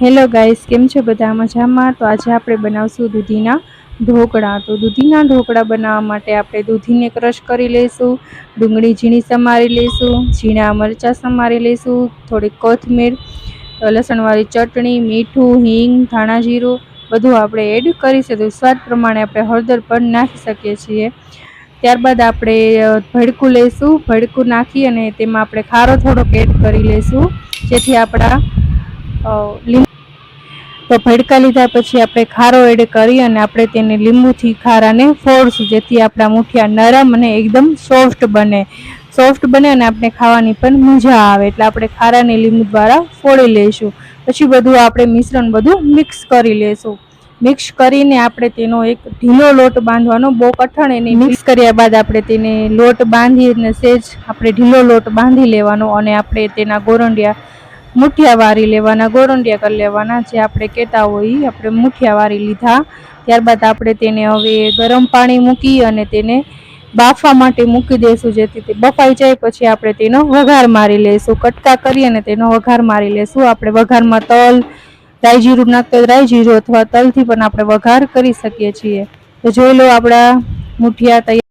Hello guys કેમ છે બધા? મજામાં? તો આજે આપણે બનાવશું દૂધીના ઢોકળા. તો દૂધીના ઢોકળા બનાવવા માટે આપણે દૂધીને ક્રશ કરી લઈશું, ડુંગળી, ઝીણી સમારી લઈશું, ઝીણા મરચાં સમારી લઈશું, થોડી કોથમીર લસણવાળી ચટણી, મીઠું, હિંગ, ધાણા જીરું, બધું આપણે એડ કરી શકીએ સ્વાદ પ્રમાણે આપણે હળદર પણ નાખી શકીએ છીએ. ત્યારબાદ આપણે ભડકું લઈશું. ભડકું નાખી અને તેમાં આપણે ખારો થોડોક એડ કરી લઈશું. જેથી આપણા તો ભડકા લીધા પછી આપણે ખારો એડ કરી અને આપણે તેને લીંબુથી ખારાને ફોડશું, જેથી આપણા મુઠિયા નરમ અને એકદમ સોફ્ટ બને. સોફ્ટ બને અને આપણે ખાવાની પણ મજા આવે, એટલે આપણે ખારાને લીંબુ દ્વારા ફોડી લઈશું. પછી બધું આપણે મિશ્રણ બધું મિક્સ કરી લઈશું. મિક્સ કરીને આપણે તેનો એક ઢીલો લોટ બાંધવાનો, બહુ કઠણ એને મિક્સ કર્યા બાદ આપણે તેને લોટ બાંધીને સેજ, આપણે ઢીલો લોટ બાંધી લેવાનો અને આપણે તેના ગોરંડિયા મુઠિયા વારી લેવાના, ગોરંડિયા કરી લેવાના જે આપણે કહેતા હોય એ આપણે મુઠિયા વારી લીધા. ત્યારબાદ આપણે તેને હવે ગરમ પાણી મૂકી અને તેને બાફવા માટે મૂકી દઈશું જેથી તે બફાઈ જાય. પછી આપણે તેનો વઘાર મારી લઈશું કટકા કરી અને તેનો વઘાર મારી લઈશું આપણે વઘારમાં તલ, રાઈ જીરું નાખતા રાઈ જીરું અથવા તલથી પણ આપણે વઘાર કરી શકીએ છીએ. તો જોઈ લો આપણા મુઠિયા તૈયાર